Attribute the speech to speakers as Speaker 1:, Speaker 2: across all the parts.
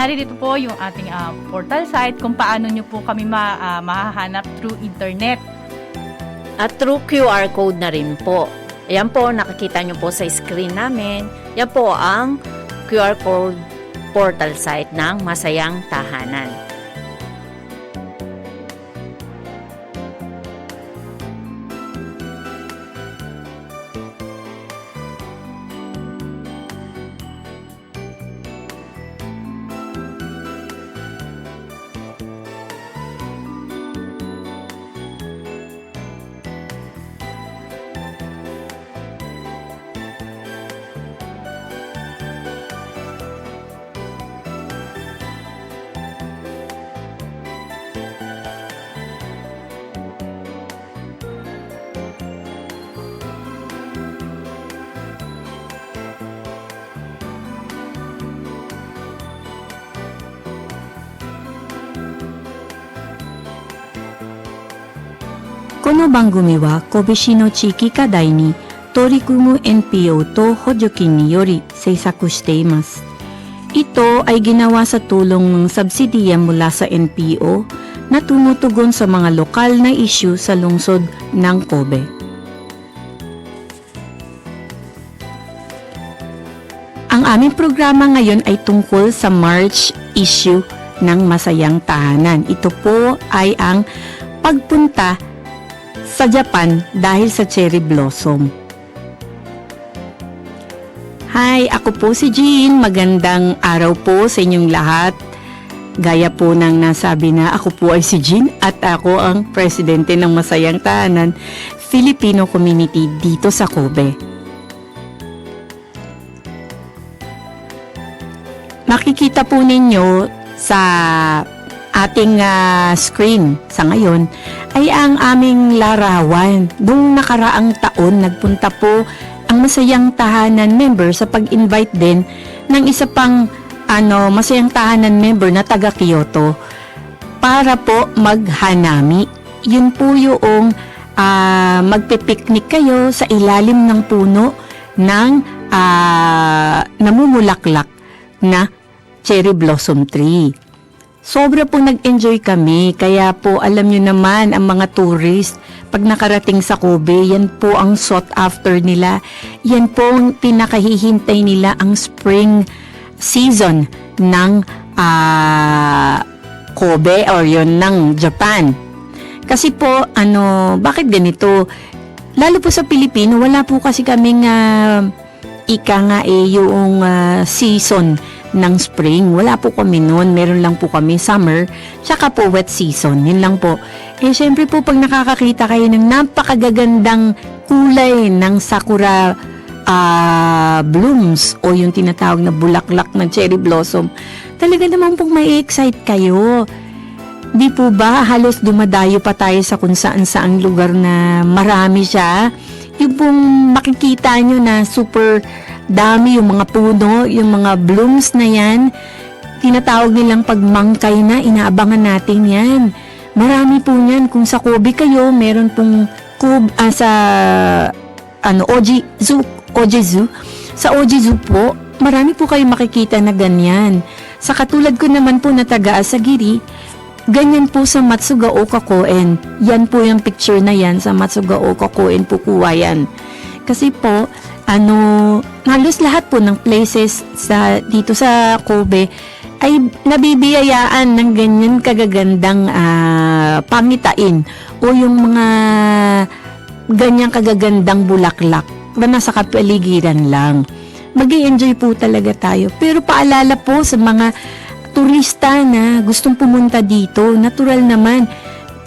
Speaker 1: Narito po yung ating ah, portal site kung paano nyo po kami ma, ah, mahahanap through internet.
Speaker 2: At through QR code na rin po. Ayan po, nakikita nyo po sa screen namin. Yan po ang QR code portal site ng Masayang Tahanan.
Speaker 3: Kono bangumi wa Kobeshi no Chiki Kadai ni Torikumu NPO to Hojokin ni Yori shite imasu. Ito ay ginawa sa tulong ng subsidiya mula sa NPO na tumutugon sa mga lokal na issue sa lungsod ng Kobe. Ang aming programa ngayon ay tungkol sa March issue ng Masayang Tahanan. Ito po ay ang pagpunta sa Japan dahil sa cherry blossom. Hi, ako po si Jean. Magandang araw po sa inyong lahat. Gaya po ng nasabi na ako po ay si Jean at ako ang presidente ng Masayang Tahanan Filipino Community dito sa Kobe. Makikita po ninyo sa ating ah, screen sa ngayon ay ang aming larawan. Noong nakaraang taon, nagpunta po ang Masayang Tahanan member sa pag-invite din ng isa pang ano, Masayang Tahanan member na taga Kyoto para po maghanami. Yun po yung ah, magpipiknik kayo sa ilalim ng puno ng ah, namumulaklak na cherry blossom tree. Sobra po nag-enjoy kami, kaya po alam nyo naman ang mga tourist, pag nakarating sa Kobe, yan po ang sought after nila. Yan po ang pinakahihintay nila ang spring season ng ah, Kobe or yon ng Japan. Kasi po, ano, bakit ganito? Lalo po sa Pilipino, wala po kasi kaming ah, ika nga eh, yung ah, season ng spring. Wala po kami noon. Meron lang po kami summer, tsaka po wet season. Yun lang po. Eh, syempre po, pag nakakakita kayo ng napakagagandang kulay ng sakura ah, blooms o yung tinatawag na bulaklak ng cherry blossom, talaga naman pong may excite kayo. Di po ba halos dumadayo pa tayo sa kung saan saang lugar na marami siya? Yung pong makikita nyo na super dami yung mga puno, yung mga blooms na yan, tinatawag nilang pagmangkay na, inaabangan natin yan. Marami po yan. Kung sa Kobe kayo, meron pong kub, ah, sa ano, Oji Zoo, Oji Zoo. Sa Oji Zoo po, marami po kayo makikita na ganyan. Sa katulad ko naman po na taga Asagiri, ganyan po sa Matsugaoka Koen. Yan po yung picture na yan sa Matsugaoka Koen po kuha yan. Kasi po, ano, halos lahat po ng places sa dito sa Kobe ay nabibiyayaan ng ganyan kagagandang ah, pangitain o yung mga ganyang kagagandang bulaklak na nasa kapaligiran lang. mag enjoy po talaga tayo. Pero paalala po sa mga turista na gustong pumunta dito, natural naman,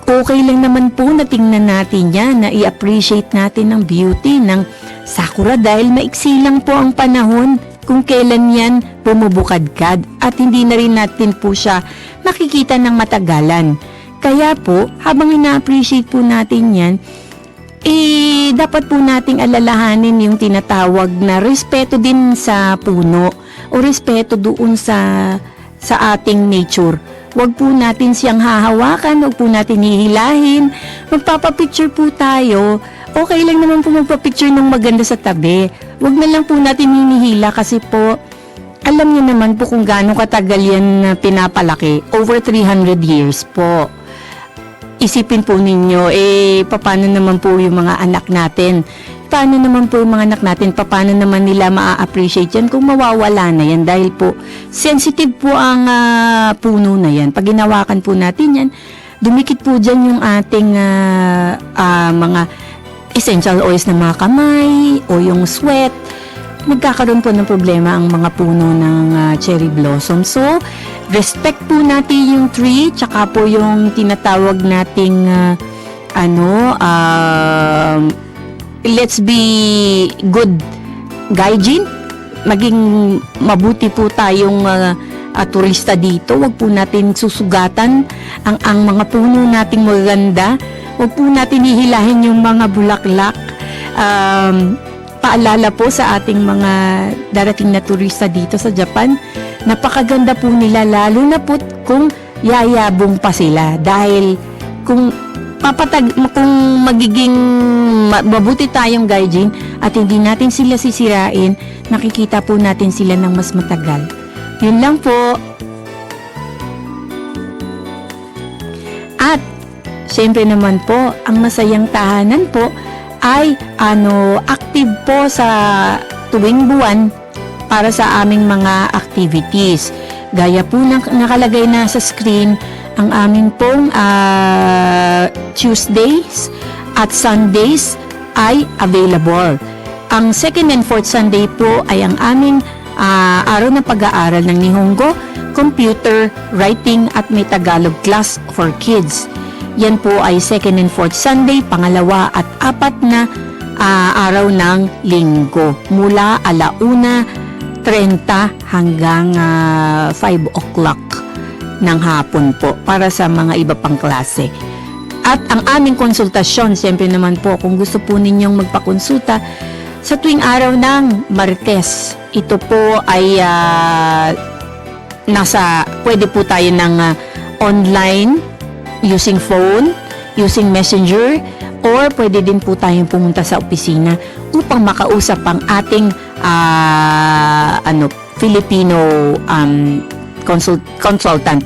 Speaker 3: okay lang naman po na tingnan natin yan, na i-appreciate natin ang beauty ng sakura dahil maiksi lang po ang panahon kung kailan yan bumubukadkad at hindi na rin natin po siya makikita ng matagalan. Kaya po, habang ina-appreciate po natin yan, eh, dapat po nating alalahanin yung tinatawag na respeto din sa puno o respeto doon sa sa ating nature. Huwag po natin siyang hahawakan, huwag po natin hihilahin. Magpapapicture po tayo. Okay lang naman po magpapicture ng maganda sa tabi. Huwag na lang po natin hinihila kasi po alam niyo naman po kung gaano katagal yan na pinapalaki. Over 300 years po. Isipin po ninyo, eh, paano naman po yung mga anak natin? Paano naman po yung mga anak natin? Paano naman nila ma-appreciate yan kung mawawala na yan? Dahil po, sensitive po ang ah, puno na yan. Pag ginawakan po natin yan, dumikit po dyan yung ating ah, ah, mga essential oils ng mga kamay o yung sweat nagkakaroon po ng problema ang mga puno ng ah, cherry blossom. So, respect po natin yung tree, tsaka po yung tinatawag nating ah, ano, um, let's be good gaijin. Maging mabuti po tayong ah, ah, turista dito. Huwag po natin susugatan ang, ang mga puno nating maganda. Huwag po natin hihilahin yung mga bulaklak. Um, paalala po sa ating mga darating na turista dito sa Japan, napakaganda po nila lalo na po kung yayabong pa sila dahil kung papatag kung magiging ma- mabuti tayong gaijin at hindi natin sila sisirain, nakikita po natin sila ng mas matagal. Yun lang po. At syempre naman po, ang masayang tahanan po ay ano active po sa tuwing buwan para sa aming mga activities. Gaya po ng nakalagay na sa screen ang aming pong ah, Tuesdays at Sundays ay available. Ang second and fourth Sunday po ay ang aming ah, araw ng pag-aaral ng Nihongo, Computer, Writing at may Tagalog class for kids. Yan po ay second and fourth Sunday, pangalawa at apat na ah, araw ng linggo mula alauna 30 hanggang ah, 5 o'clock ng hapon po para sa mga iba pang klase. At ang aming konsultasyon, siyempre naman po, kung gusto po ninyong magpakonsulta, sa tuwing araw ng Martes, ito po ay ah, nasa, pwede po tayo ng ah, online, using phone, using messenger, or pwede din po tayong pumunta sa opisina upang makausap ang ating ah, ano, Filipino um, consult- consultant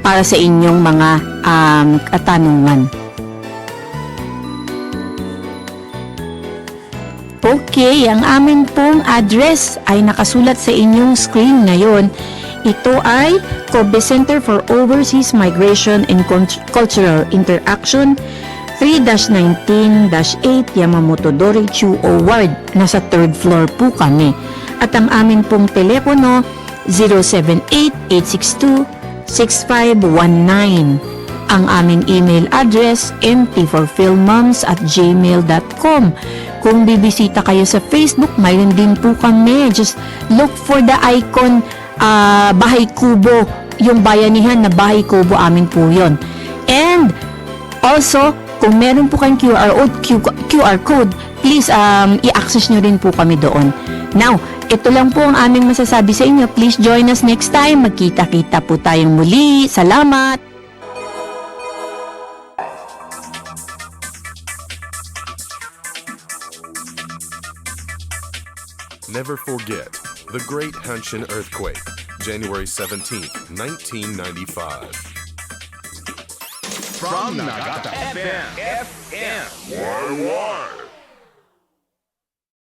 Speaker 3: para sa inyong mga um, katanungan. Okay, ang amin pong address ay nakasulat sa inyong screen ngayon. Ito ay Kobe Center for Overseas Migration and Cult- Cultural Interaction 3-19-8 Yamamoto Dori Chuo Ward. Nasa third floor po kami. At ang amin pong telepono 078-862-6519. Ang aming email address mtforfilmoms at gmail.com. Kung bibisita kayo sa Facebook, mayroon din po kami. Just look for the icon ah, Bahay Kubo. Yung bayanihan na Bahay Kubo, amin po yon. And also, kung meron po kayong QR, QR code, please um, i-access nyo rin po kami doon. Now, ito lang po ang aming masasabi sa inyo. Please join us next time. Magkita-kita po tayong muli. Salamat!
Speaker 4: Never forget the Great Hanshin Earthquake, January 17, 1995.
Speaker 5: From Nagata FM. FM.